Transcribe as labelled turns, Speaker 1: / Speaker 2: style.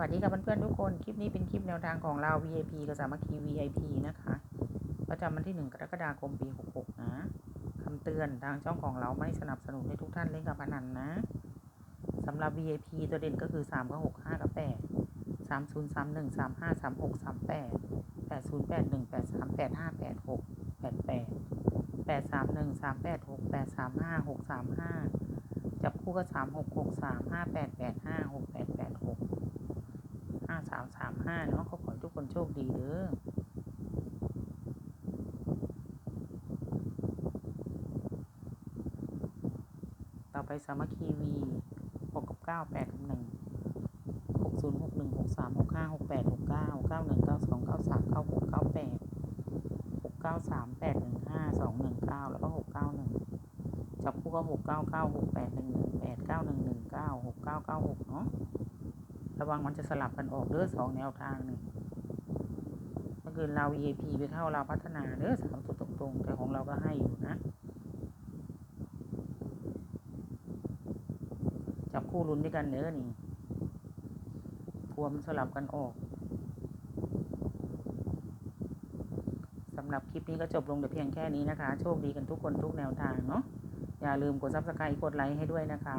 Speaker 1: วัสดีค่ะเพื่อนๆทุกคน คลิปนี้เป็นคลิปแนวทางของเรา VIP กับสามัคคี VIP นะคะ ประจำวันที่ 1 กรกฎาคมปี 66 นะคำเตือนทางช่องของเราไม่สนับสนุนให้ทุกท่านเล่นกับพนันนะสำหรับ VIP ตัวเด่นก็คือ 3 กับ 6 5 กับ 8 3 0 3 1 3 5 3 6 3 8 8 0 8 1 8 3 8 5 8 6 8 8 8 3 1 3 8 6 8 3 5 6 3 5 จับคู่ก็ 3 6 6 3 5 8 8 5 6 8 8 6 ห้าเนาะก็ขอให้ทุกคนโชคดีเด้อต่อไปสามัคคีวีหกกับเก้าแปดกับหนึ่งหกศูนย์หกหนึ่งหกสามหกห้าหกแปดหกเก้าเก้าหนึ่งเก้าสองเก้าสามเก้าหกเก้าแปดหกเก้าสามแปดหนึ่งห้าสองหนึ่งเก้าแล้วก็หกเก้าหนึ่งจับคู่ก็หกเก้าเก้าหกแปดหนึ่งหนึ่งแปดเก้าหนึ่งหนึ่งเก้าหกเก้าเก้าหกเนาะ ระวังมันจะสลับกันออกเด้อสองแนวทางนี่เมื่อคืนเรา EAP ไปเข้าเราพัฒนาเด้อสามตัวตรงๆ แต่ของเราก็ให้อยู่นะ จับคู่ลุ้นด้วยกันเด้อนี่กลัวมันสลับกันออกสำหรับคลิปนี้ก็จบลงแต่เพียงแค่นี้นะคะ โชคดีกันทุกคนทุกแนวทางเนาะอย่าลืมกดซับสไครต์กดไลค์ให้ด้วยนะคะ